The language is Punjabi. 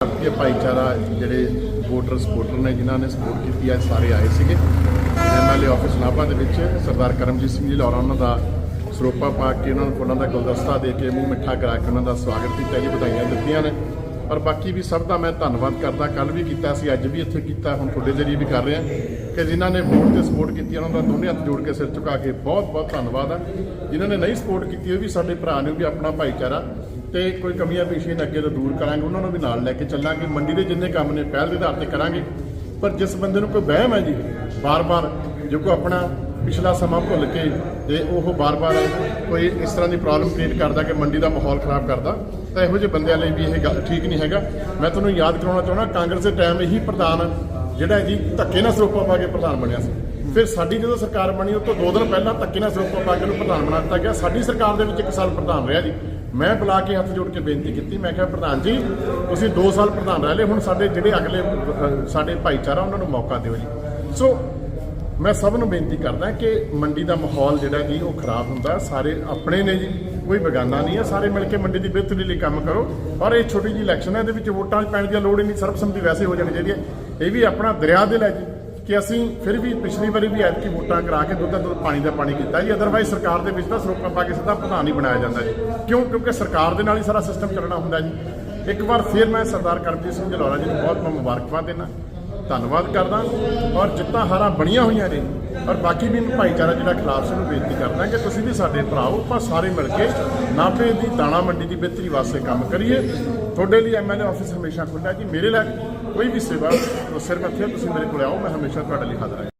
ਭਾਰਤੀ ਭਾਈਚਾਰਾ ਜਿਹੜੇ ਵੋਟਰ ਸਪੋਰਟਰ ਨੇ, ਜਿਨ੍ਹਾਂ ਨੇ ਸਪੋਰਟ ਕੀਤੀ, ਅੱਜ ਸਾਰੇ ਆਏ ਸੀਗੇ। ਐਮਐਲਏ ਆਫਿਸ ਨਾਭਾ ਦੇ ਵਿੱਚ ਸਰਦਾਰ ਕਰਮਜੀਤ ਸਿੰਘ ਜੀ ਲੌਰਾ ਉਹਨਾਂ ਦਾ ਸਰੋਪਾ ਪਾ ਕੇ ਉਹਨਾਂ ਨੂੰ ਫੁੱਲਾਂ ਦਾ ਗੁਲਦਸਤਾ ਦੇ ਕੇ ਮੂੰਹ ਮਿੱਠਾ ਕਰਾ ਕੇ ਉਹਨਾਂ ਦਾ ਸਵਾਗਤ ਕੀਤਾ ਜੀ, ਵਧਾਈਆਂ ਦਿੱਤੀਆਂ ਨੇ। ਔਰ ਬਾਕੀ ਵੀ ਸਭ ਦਾ ਮੈਂ ਧੰਨਵਾਦ ਕਰਦਾ। ਕੱਲ ਵੀ ਕੀਤਾ ਸੀ, ਅੱਜ ਵੀ ਇੱਥੇ ਕੀਤਾ, ਹੁਣ ਤੁਹਾਡੇ ਜਰੀਏ ਵੀ ਕਰ ਰਹੇ। ਹਾਂ ਕਿ ਜਿਨ੍ਹਾਂ ਨੇ ਵੋਟ ਤੇ ਸਪੋਰਟ ਕੀਤੀ, ਉਹਨਾਂ ਦਾ ਦੋਨੇ ਹੱਥ ਜੋੜ ਕੇ ਸਿਰ ਝੁਕਾ ਕੇ ਬਹੁਤ ਬਹੁਤ ਧੰਨਵਾਦ ਆ। ਜਿਨ੍ਹਾਂ ਨੇ ਨਹੀਂ ਸਪੋਰਟ ਕੀਤੀ, ਉਹ ਵੀ ਸਾਡੇ ਭਰਾ ਨੇ ਵੀ ਆਪਣਾ ਭਾਈਚਾਰਾ। ਤੇ ਕੋਈ ਕਮੀਆਂ ਪੇਸ਼ੀਆਂ ਨੇ ਅੱਗੇ ਤੋਂ ਦੂਰ ਕਰਾਂਗੇ, ਉਹਨਾਂ ਨੂੰ ਵੀ ਨਾਲ ਲੈ ਕੇ ਚੱਲਾਂਗੇ। ਮੰਡੀ ਦੇ ਜਿੰਨੇ ਕੰਮ ਨੇ ਪਹਿਲ ਦੇ ਆਧਾਰ ਤੇ ਕਰਾਂਗੇ। ਪਰ ਜਿਸ ਬੰਦੇ ਨੂੰ ਕੋਈ ਵਹਿਮ ਹੈ ਜੀ, ਬਾਰ-ਬਾਰ ਜੋ ਕੋ ਆਪਣਾ ਪਿਛਲਾ ਸਮਾਂ ਭੁੱਲ ਕੇ ਤੇ ਉਹ ਬਾਰ-ਬਾਰ ਕੋਈ ਇਸ ਤਰ੍ਹਾਂ ਦੀ ਪ੍ਰੋਬਲਮ ਕ੍ਰੀਏਟ ਕਰਦਾ ਕਿ ਮੰਡੀ ਦਾ ਮਾਹੌਲ ਖਰਾਬ ਕਰਦਾ, ਤਾਂ ਇਹੋ ਜਿਹੇ ਬੰਦਿਆਂ ਲਈ ਵੀ ਇਹ ਗੱਲ ਠੀਕ ਨਹੀਂ ਹੈਗਾ। ਮੈਂ ਤੁਹਾਨੂੰ ਯਾਦ ਕਰਾਉਣਾ ਚਾਹੁੰਦਾ, ਕਾਂਗਰਸ ਦੇ ਟਾਈਮ ਇਹੀ ਪ੍ਰਧਾਨ ਜਿਹੜਾ ਜੀ ਧੱਕੇ ਨਾਲ ਸਰੋਪਾ ਪਾ ਕੇ ਪ੍ਰਧਾਨ ਬਣਿਆ ਸੀ। ਫਿਰ ਸਾਡੀ ਜਦੋਂ ਸਰਕਾਰ ਬਣੀ, ਉਹ ਤੋਂ ਦੋ ਦਿਨ ਪਹਿਲਾਂ ਧੱਕੇ ਨਾਲ ਸਰੋਪਾ ਪਾ ਕੇ ਉਹਨੂੰ ਪ੍ਰਧਾਨ ਬਣਾ ਦਿੱਤਾ ਗਿਆ। ਸਾਡੀ ਸਰਕਾਰ ਦੇ ਵਿੱਚ ਇੱਕ ਸਾਲ ਪ੍ਰਧਾਨ ਰਿਹਾ ਜੀ। ਮੈਂ ਬੁਲਾ ਕੇ ਹੱਥ ਜੋੜ ਕੇ ਬੇਨਤੀ ਕੀਤੀ। ਮੈਂ ਕਿਹਾ, ਪ੍ਰਧਾਨ ਜੀ, ਤੁਸੀਂ 2 ਸਾਲ ਪ੍ਰਧਾਨ ਰਹਿ ਲਏ, ਹੁਣ ਸਾਡੇ ਜਿਹੜੇ ਅਗਲੇ ਸਾਡੇ ਭਾਈਚਾਰਾ, ਉਹਨਾਂ ਨੂੰ ਮੌਕਾ ਦਿਓ ਜੀ। ਸੋ ਮੈਂ ਸਭ ਨੂੰ ਬੇਨਤੀ ਕਰਦਾ ਕਿ ਮੰਡੀ ਦਾ ਮਾਹੌਲ ਜਿਹੜਾ ਜੀ, ਉਹ ਖਰਾਬ ਹੁੰਦਾ। ਸਾਰੇ ਆਪਣੇ ਨੇ ਜੀ, ਕੋਈ ਬੇਗਾਨਾ ਨਹੀਂ ਹੈ ਸਾਰੇ ਮਿਲ ਕੇ ਮੰਡੀ ਦੀ ਬਿਹਤਰੀ ਲਈ ਕੰਮ ਕਰੋ। ਔਰ ਇਹ ਛੋਟੀ ਜਿਹੀ ਇਲੈਕਸ਼ਨ ਹੈ, ਇਹਦੇ ਵਿੱਚ ਵੋਟਾਂ ਪੈਣ ਦੀ ਲੋੜ ਹੀ ਨਹੀਂ। ਸਰਬਸੰਮਤੀ ਵੈਸੇ ਹੋ ਜਾਣੀ ਚਾਹੀਦੀ ਹੈ। ਇਹ ਵੀ ਆਪਣਾ ਦਰਿਆ ਦਿਲ ਹੈ ਜੀ। ਕਿ ਅਸੀਂ ਫਿਰ ਵੀ ਪਿਛਲੀ ਵਾਰੀ ਵੀ ਐਤਕੀ ਵੋਟਾਂ ਕਰਾ ਕੇ ਦੁੱਧ ਦਾ ਦੁੱਧ ਪਾਣੀ ਦਾ ਪਾਣੀ ਕੀਤਾ ਜੀ। ਅਦਰਵਾਈਜ਼ ਸਰਕਾਰ ਦੇ ਵਿੱਚ ਤਾਂ ਸਰੋਪਾਂ ਪਾ ਕੇ ਸਿੱਧਾ ਪ੍ਰਧਾਨ ਹੀ ਬਣਾਇਆ ਜਾਂਦਾ ਜੀ। ਕਿਉਂ? ਕਿਉਂਕਿ ਸਰਕਾਰ ਦੇ ਨਾਲ ਹੀ ਸਾਰਾ ਸਿਸਟਮ ਚੱਲਣਾ ਹੁੰਦਾ ਜੀ। ਇੱਕ ਵਾਰ ਫਿਰ ਮੈਂ ਸਰਦਾਰ ਕਰਮਜੀਤ ਸਿੰਘ ਜਲੌਰਾ ਜੀ ਨੂੰ ਬਹੁਤ ਬਹੁਤ ਮੁਬਾਰਕਬਾਦ ਦੇਣਾ ਧੰਨਵਾਦ ਕਰਦਾ। ਔਰ ਜਿੱਤਾਂ ਹਾਰਾਂ ਬਣੀਆਂ ਹੋਈਆਂ ਨੇ। ਔਰ ਬਾਕੀ ਵੀ ਭਾਈਚਾਰਾ ਜਿਹੜਾ ਖਿਲਾਫ ਸੀ ਨੂੰ ਬੇਨਤੀ ਕਰਦਾ ਕਿ ਤੁਸੀਂ ਵੀ ਸਾਡੇ ਭਰਾਓ ਆਪਾਂ ਸਾਰੇ ਮਿਲ ਕੇ ਨਾਭੇ ਦੀ, ਦਾਣਾ ਮੰਡੀ ਦੀ ਬਿਹਤਰੀ ਵਾਸਤੇ ਕੰਮ ਕਰੀਏ। ਤੁਹਾਡੇ ਲਈ ਐਮਐਲਏ ਆਫਿਸ ਹਮੇਸ਼ਾ ਖੁੱਲ੍ਹਾ ਜੀ, ਮੇਰੇ ਲਈ ਕੋਈ ਵੀ ਸੇਵਾ ਸਿਰ ਮੱਥੇ ਤੁਸੀਂ ਮੇਰੇ ਕੋਲ ਆਓ, ਮੈਂ ਹਮੇਸ਼ਾ ਤੁਹਾਡੇ ਲਈ ਹਾਜ਼ਰ ਹਾਂ